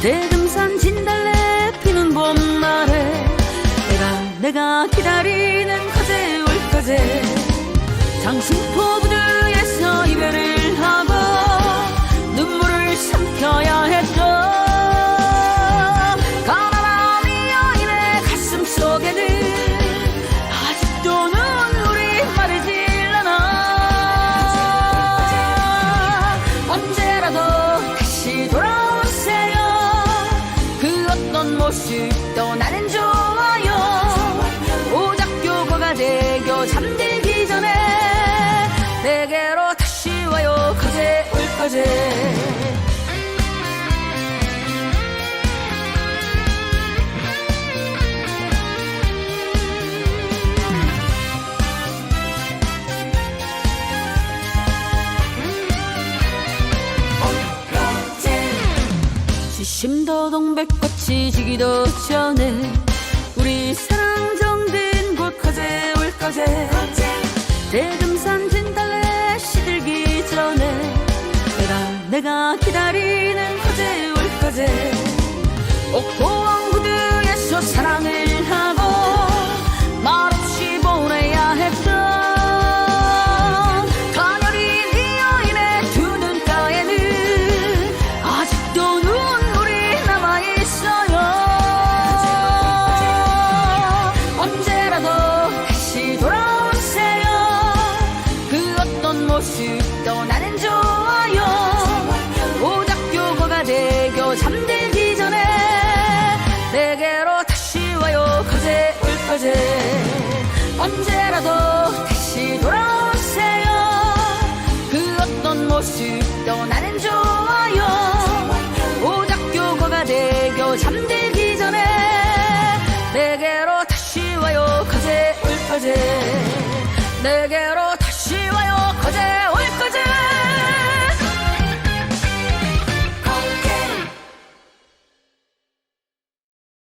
대금산 진달래 피는 봄날에 내가 내가 기다리는 거제 올 거제 장수 포부. 거제 지심도 동백꽃이 지기도 전에 우리 사랑 정든 곳 거제 올 거제 대금 내가 기다리는 거제 올 거제. 옥고왕 구두에서 사랑을 하고 말없이 보내야 했던 가녀린 이 여인의 두 눈가에는 아직도 눈물이 남아있어요. 언제라도 다시 돌아오세요. 그 어떤 모습도 나는 좋아요 오작교거가 되고 잠들기 전에 내게로 다시 와요. 거제 올 거제. 언제라도 다시 돌아오세요. 그 어떤 모습도 나는 좋아요. 오작교거가 되고 잠들기 전에 내게로 다시 와요. 거제 올 거제. 내게로